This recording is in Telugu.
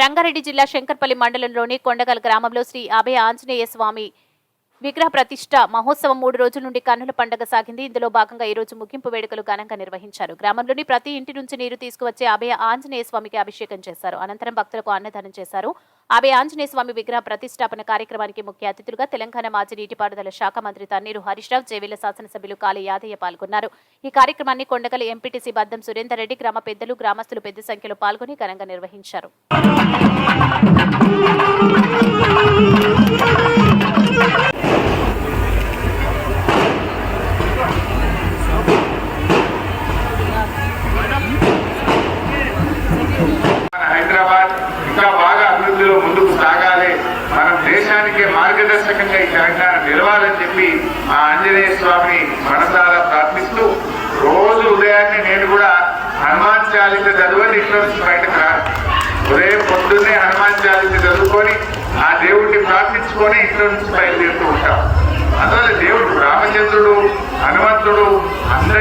రంగారెడ్డి జిల్లా శంకర్పల్లి మండలంలోని కొండగల్ గ్రామంలో శ్రీ అభయ ఆంజనేయ స్వామి విగ్రహ ప్రతిష్ట మహోత్సవం మూడు రోజుల నుండి కన్నుల పండగ సాగింది. ఇందులో భాగంగా ఈ రోజు ముగింపు వేడుకలు ఘనంగా నిర్వహించారు. గ్రామంలోని ప్రతి ఇంటి నుంచి నీరు తీసుకువచ్చే అభయ ఆంజనేయ స్వామికి అభిషేకం చేశారు. అనంతరం భక్తులకు అన్నదానం చేశారు. అభయ ఆంజనేయ స్వామి విగ్రహ ప్రతిష్టాపన కార్యక్రమానికి ముఖ్య అతిథులుగా తెలంగాణ మాజీ నీటిపారుదల శాఖ మంత్రి తన్నీరు హరీష్ రావు జేవీల శాసనసభ్యులు కాళీ యాదయ్య పాల్గొన్నారు. ఈ కార్యక్రమాన్ని కొండగల్ ఎంపీటీసీ బద్దం సురేందర్ రెడ్డి గ్రామ పెద్దలు గ్రామస్తులు పెద్ద సంఖ్యలో పాల్గొని ఘనంగా నిర్వహించారు. మార్గదర్శకంగా ఈ తెలంగాణ నిలవాలని చెప్పి ఆ ఆంజనేయ స్వామిని మనసారా ప్రార్థిస్తూ రోజు ఉదయాన్నే నేను కూడా హనుమాన్ చాలిత చదువని ఇంట్లో బయటకు ఉదయం పొద్దున్నే హనుమాన్ చాలిత చదువుకొని ఆ దేవుడిని ప్రార్థించుకొని ఇంట్లో నుంచి బయలుదేరుతూ ఉంటాం. అందువల్ల దేవుడు రామచంద్రుడు హనుమంతుడు అందరి